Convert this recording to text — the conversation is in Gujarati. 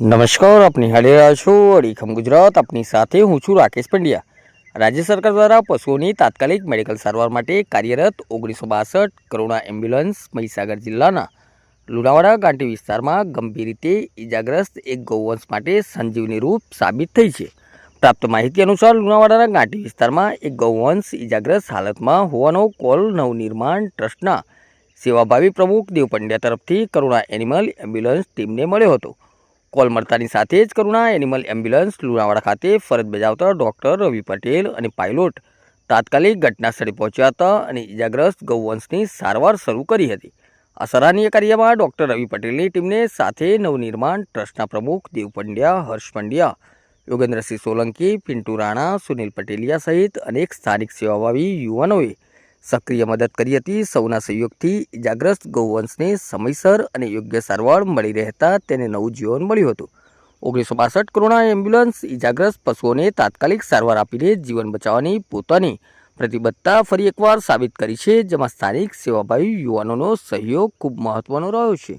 નમસ્કાર, આપની નિહાળી રહ્યા છો અડીખમ ગુજરાત. આપની સાથે હું છું રાકેશ પંડ્યા. રાજ્ય સરકાર દ્વારા પશુઓની તાત્કાલિક મેડિકલ સારવાર માટે કાર્યરત ઓગણીસો બાસઠ કરુણા એમ્બ્યુલન્સ મહીસાગર જિલ્લાના લુણાવાડા ગાંઠી વિસ્તારમાં ગંભીર રીતે ઇજાગ્રસ્ત એક ગૌવંશ માટે સંજીવની રૂપ સાબિત થઈ છે. પ્રાપ્ત માહિતી અનુસાર લુણાવાડાના ગાંઠી વિસ્તારમાં એક ગૌવંશ ઇજાગ્રસ્ત હાલતમાં હોવાનો કોલ નવનિર્માણ ટ્રસ્ટના સેવાભાવી પ્રમુખ દેવ પંડ્યા તરફથી કરુણા એનિમલ એમ્બ્યુલન્સ ટીમને મળ્યો હતો. કોલ મળતાની સાથે જ કરુણા એનિમલ એમ્બ્યુલન્સ લુણાવાડા ખાતે ફરજ બજાવતા ડૉક્ટર રવિ પટેલ અને પાયલોટ તાત્કાલિક ઘટનાસ્થળે પહોંચ્યા હતા અને ઇજાગ્રસ્ત ગૌવંશની સારવાર શરૂ કરી હતી. આ સરાહનીય કાર્યમાં ડૉક્ટર રવિ પટેલની ટીમને સાથે નવનિર્માણ ટ્રસ્ટના પ્રમુખ દેવ પંડ્યા, હર્ષ પંડ્યા, યોગેન્દ્રસિંહ સોલંકી, પિન્ટુ રાણા, સુનિલ પટેલિયા સહિત અનેક સ્થાનિક સેવાભાવી યુવાનોએ સક્રિય મદદ કરી હતી. સૌના સહયોગથી ઇજાગ્રસ્ત ગૌવંશને સમયસર અને યોગ્ય સારવાર મળી રહેતા તેને નવું જીવન મળ્યું હતું. ઓગણીસો બાસઠ કોરોના એમ્બ્યુલન્સ ઇજાગ્રસ્ત પશુઓને તાત્કાલિક સારવાર આપીને જીવન બચાવવાની પોતાની પ્રતિબદ્ધતા ફરી એકવાર સાબિત કરી છે, જેમાં સ્થાનિક સેવાભાવી યુવાનોનો સહયોગ ખૂબ મહત્વનો રહ્યો છે.